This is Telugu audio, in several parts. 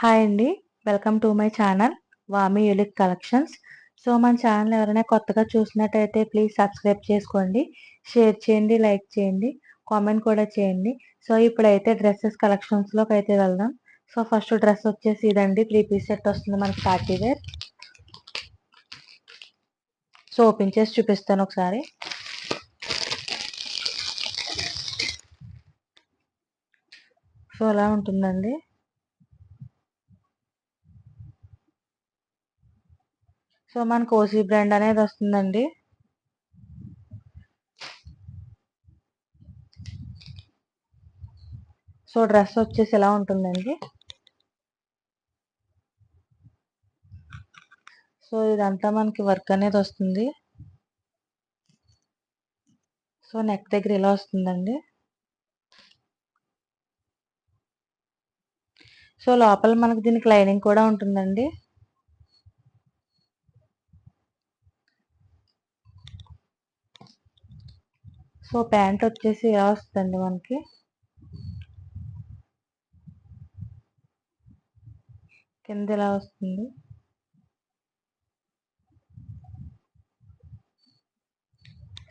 హాయ్ అండి. వెల్కమ్ టు మై ఛానల్ వామి యూలిక్ కలెక్షన్స్. సో మన ఛానల్ ఎవరైనా కొత్తగా చూసినట్టయితే ప్లీజ్ సబ్స్క్రైబ్ చేసుకోండి. షేర్ చేయండి లైక్ చేయండి కామెంట్ కూడా చేయండి. సో ఇప్పుడైతే డ్రెస్సెస్ కలెక్షన్స్లోకి అయితే వెళ్దాం. సో ఫస్ట్ డ్రెస్ వచ్చేసి ఇదండి. త్రీ పీస్ సెట్ వస్తుంది మనకి పార్టీ వేర్. సో ఓపెన్ చేసి చూపిస్తాను ఒకసారి. సో అలా ఉంటుందండి. సో మనకు ఓసీ బ్రాండ్ అనేది వస్తుందండి. సో డ్రెస్ వచ్చేసి ఎలా ఉంటుందండి? సో ఇదంతా మనకి వర్క్ అనేది వస్తుంది. సో నెక్ దగ్గర ఇలా వస్తుందండి. సో లోపల మనకి దీనికి లైనింగ్ కూడా ఉంటుందండి. సో ప్యాంట్ వచ్చేసి ఇలా వస్తుందండి మనకి? కింద ఇలా వస్తుంది?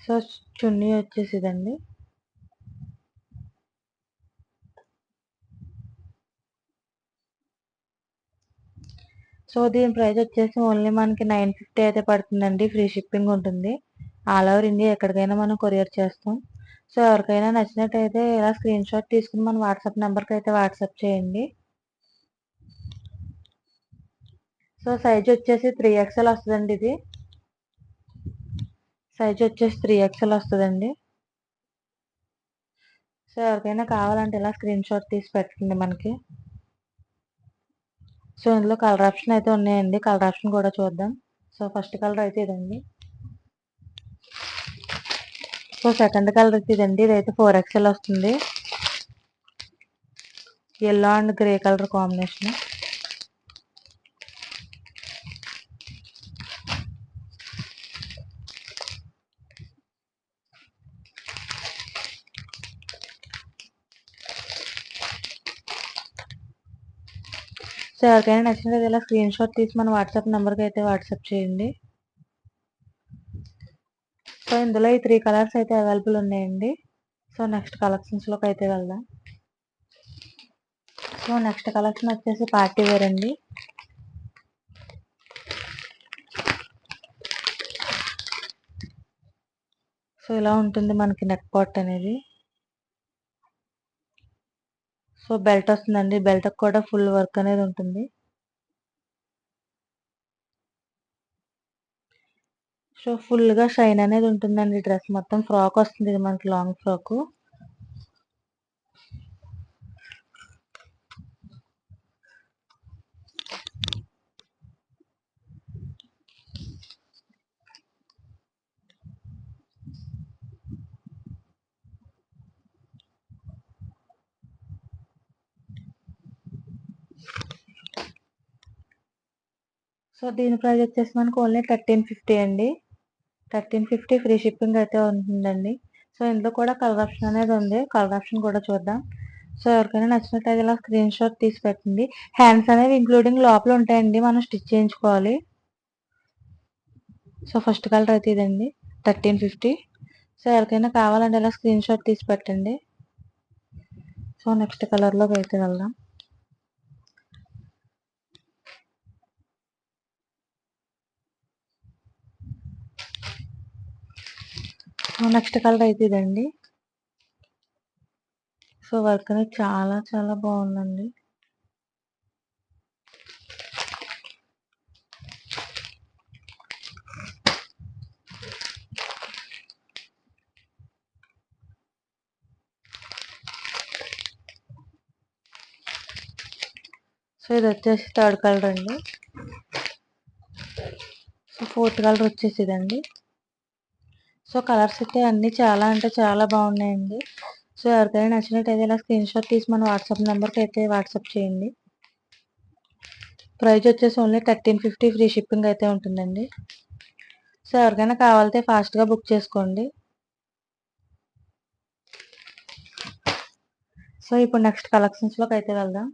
సో చున్నీ వచ్చేసి ఇదండి సో దీని ప్రైస్ వచ్చేసి ఓన్లీ మనకి నైన్ ఫిఫ్టీ అయితే పడుతుందండి. ఫ్రీ షిప్పింగ్ ఉంటుంది. ఆల్ ఓవర్ ఇండియా ఎక్కడికైనా మనం కొరియర్ చేస్తాం. సో ఎవరికైనా నచ్చినట్టయితే ఇలా స్క్రీన్ షాట్ తీసుకుని మన వాట్సాప్ నెంబర్కి అయితే వాట్సాప్ చేయండి. సో సైజ్ వచ్చేసి త్రీ ఎక్స్ఎల్ వస్తుందండి ఇది. సైజ్ వచ్చేసి త్రీ ఎక్స్ఎల్ వస్తుందండి. సో ఎవరికైనా కావాలంటే ఇలా స్క్రీన్ షాట్ తీసి పెట్టండి మనకి. సో ఇందులో కలర్ ఆప్షన్ అయితే ఉన్నాయండి. కలర్ ఆప్షన్ కూడా చూద్దాం. సో ఫస్ట్ కలర్ అయితే ఇదండి. సో సెకండ్ కలర్ అయితే ఇదండి ఇదైతే ఫోర్ ఎక్స్ఎల్ వస్తుంది. Yellow and grey colour combination. So ఎవరికైనా నచ్చినది ఇలా స్క్రీన్ షాట్ తీసి మన వాట్సాప్ నెంబర్కి అయితే వాట్సాప్ చేయండి. సో ఇందులో ఈ త్రీ కలర్స్ అయితే అవైలబుల్ ఉన్నాయండి. సో నెక్స్ట్ కలెక్షన్స్లోకి అయితే వెళ్దాం. సో నెక్స్ట్ కలెక్షన్ వచ్చేసి పార్టీ వేర్ అండి. సో ఇలా ఉంటుంది మనకి నెక్ పాట్ అనేది. సో బెల్ట్ వస్తుందండి. బెల్ట్కి కూడా ఫుల్ వర్క్ అనేది ఉంటుంది. సో ఫుల్గా షైన్ అనేది ఉంటుందండి డ్రెస్ మొత్తం ఫ్రాక్ వస్తుంది ఇది మనకి లాంగ్ ఫ్రాక్. సో దీని ప్రైస్ వచ్చేసి మనకు ఓన్లీ థర్టీన్ ఫిఫ్టీ అండి. థర్టీన్ ఫిఫ్టీ ఫ్రీ షిప్పింగ్ అయితే ఉంటుందండి. సో ఇందులో కూడా కలర్ ఆప్షన్ అనేది ఉంది. కలర్ ఆప్షన్ కూడా చూద్దాం. సో ఎవరికైనా నచ్చినట్టయితే ఇలా స్క్రీన్ షాట్ తీసి పెట్టండి. హ్యాండ్స్ అనేవి ఇంక్లూడింగ్ లోపల ఉంటాయండి. మనం స్టిచ్ చేయించుకోవాలి. సో ఫస్ట్ కలర్ అయితే ఇదండి. Thirteen fifty. సో ఎవరికైనా కావాలంటే ఇలా స్క్రీన్ షాట్ తీసి పెట్టండి. సో నెక్స్ట్ కలర్లోకి అయితే వెళ్దాం. నెక్స్ట్ కలర్ అయితే ఇదండి. సో వర్క్ అనేది చాలా చాలా బాగుందండి. సో ఇది వచ్చేసి థర్డ్ కలర్ అండి. సో ఫోర్త్ కలర్ వచ్చేసి ఇదండి. సో కలర్స్ అయితే అన్నీ చాలా అంటే చాలా బాగున్నాయండి. సో ఎవరికైనా నచ్చినట్టయితే ఇలా స్క్రీన్ షాట్ తీసి మన వాట్సాప్ నెంబర్కి అయితే వాట్సాప్ చేయండి. ప్రైస్ వచ్చేసి only thirteen fifty free shipping అయితే ఉంటుందండి. సో ఎవరికైనా కావాలంటే ఫాస్ట్గా బుక్ చేసుకోండి. సో ఇప్పుడు నెక్స్ట్ కలెక్షన్స్లోకి అయితే వెళ్దాం.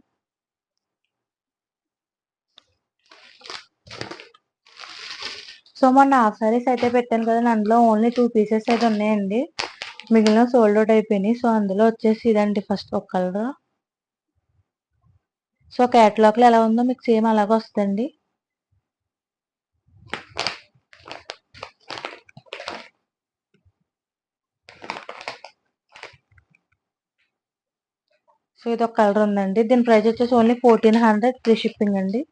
సో మొన్న హాఫ్ సారీస్ అయితే పెట్టాను కదా అందులో ఓన్లీ టూ పీసెస్ అయితే ఉన్నాయండి. మిగిలిన సోల్డ్ అవుట్ అయిపోయినాయి. సో అందులో వచ్చేసి ఇదండి ఫస్ట్ ఒక కలర్ సో క్యాటలాగ్లో ఎలా ఉందో మీకు సేమ్ అలాగే వస్తుందండి. సో ఇది ఒక కలర్ ఉందండి. దీని ప్రైస్ వచ్చేసి only fourteen hundred free shipping అండి.